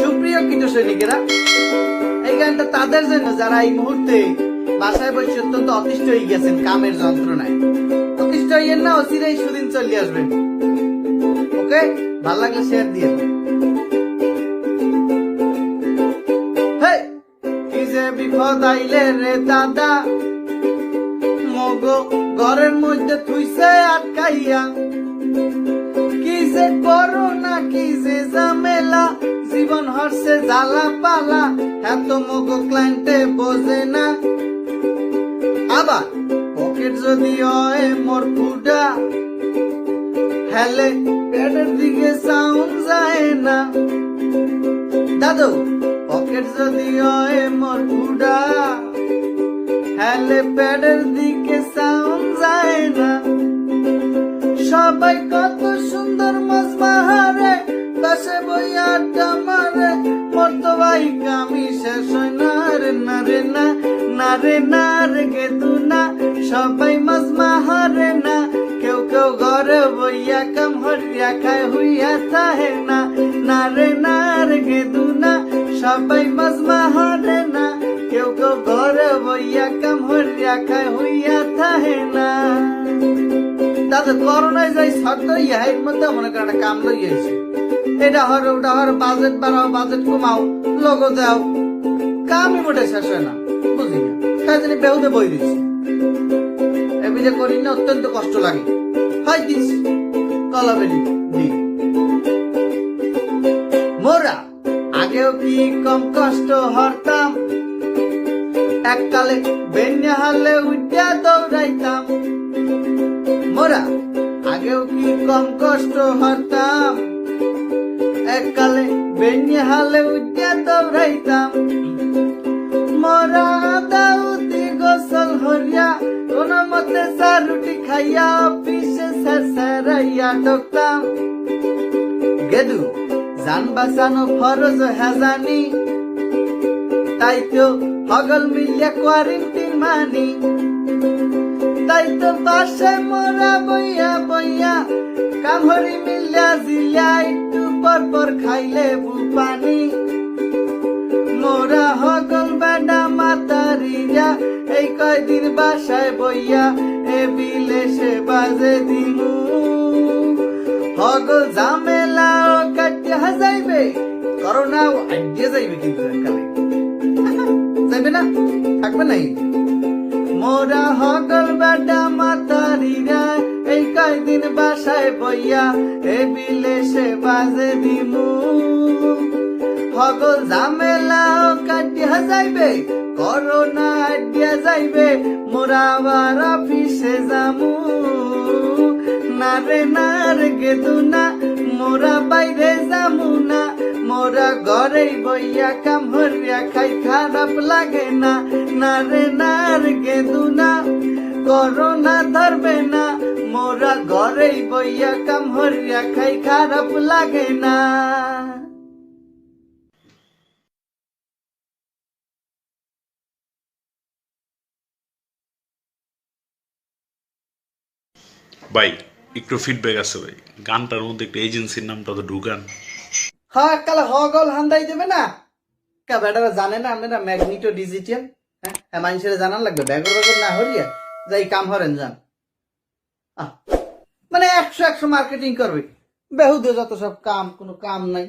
সুপ্রিয় কীট সৈনিকেরা, এই গানটা তাদের জন্য যারা এই মুহূর্তে বাসায় বসে অত্যন্ত অতিষ্ঠ হয়ে গেছেন কামের যন্ত্রণায়। অতিষ্ঠ হইয়েন না অচিরেই সুদিন চলে আসবেন। ওকে? ভালো লাগলে শেয়ার দিয়ে বিপদ আইলে রে দাদা, মগো ঘরের মধ্যে থুইছে আটকাইয়া। কি যে করোনা কি যে জীবন হরছে জ্বালা পালা, এত মগো ক্লায়েন্টে বোঝে না। আবার পকেট যদি হয় মোর ফুডা হেলে পেটের দিকে সাউন্ড যায় না। দাদু পকেট যদি হয় মোর ফুডা হেলে পেটের দিকে সাউন্ড যায় না। সবাই কত সুন্দর মজমাহারে পাশে বই আড্ডা মারে মর্ত ভাই কামি শেষ হয় না রে না রে না না রে না সবাই মজমাহারে না, কেউ কেউ ঘরে বইয়া কাম হরিয়া খায়, হুইয়া থাহে না না রে না রে গেদু না, সবাই মজমাহারে না, কেউ কেউ ঘরে বইয়া কাম হরিয়া খায়, হুইয়া থাহে না। তাদের করোনায় যাই ইয়া এর মধ্যে মনে করেন একটা কাম লই আইছে। এটা হর ওটা হর বাজেট বাড়াও, বাজেট কমাও লোগো দাও কামই মোটে শেষ হয় না বুঝি না? তাই জন্য বেহুদে বই দিচ্ছি এমনি করি না, অত্যন্ত কষ্ট লাগে। হয় দিস কলবেরি দি। মোরা, আগেও কি কম কষ্ট হরতাম? এককালে বেন্যা হালে উঠা দৌড়াইতাম। মোরা, আগেও কি কম কষ্ট হতাম এককালে বেnye হালে উঠে দৌড়াইতাম। মোরা দাউদি গোসল হরিয়া কোন মতে রুটি খাইয়া অফিসে সেরাইয়া ঢুকতাম। গেদু জান বাঁচানো ফরজ হেজানি তাই তো হগল মিলিয়া কোয়ারেন্টিন মানি। তাই তো পাশে মোরা বইয়া বইয়া কামড়ি মিলিয়া জিলিয়া পর পর খাইলে বুপানি মোরা হগল বেডা মাতারিয়া এই কয়দিন বাসায় বইয়া এ বিলেসে বাজে দিমু। হগল ঝামেলা ও কাটিয়া যাইবে, করোনাও আইডিয়া যাইবে কিন্তু যাইবে না? থাকবে নাই? মোরা হগল বইয়া এ বিলেসে বাজে দিমু হগল ঝামেলা কাটিয়া যাইবে, করোনা আডিয়া যাইবে মোরা আবার অফিসে যামু। না রে না রে, গেদু না, মোরা বাইরে যামু না। মোরা ঘরেই বইয়া কাম হরিয়া খাই, খারাপ লাগে না। না রে না রে, গেদু না, করোনা ধরবে না। মোরা ঘরেই বইয়া কাম হরিয়া খাই খারাপ লাগে না। ভাই একটু ফিডব্যাক আছে ভাই। গানটার মধ্যে একটু এজেন্সির নামটা তো ঢুকান। হ্যাঁ কালে হগল হান্দাই দেবে না? কা বেটারা জানে না আপনারা ম্যাগনিটো ডিজিটাল হ্যাঁ মানুষের জানান লাগবে ব্যাগর ব্যাগর না হরিয়া যাই কাম হরেন যান। মানে একশো একশো মার্কেটিং করবে। বেহুদে যত সব কাম কোনো কাম নাই।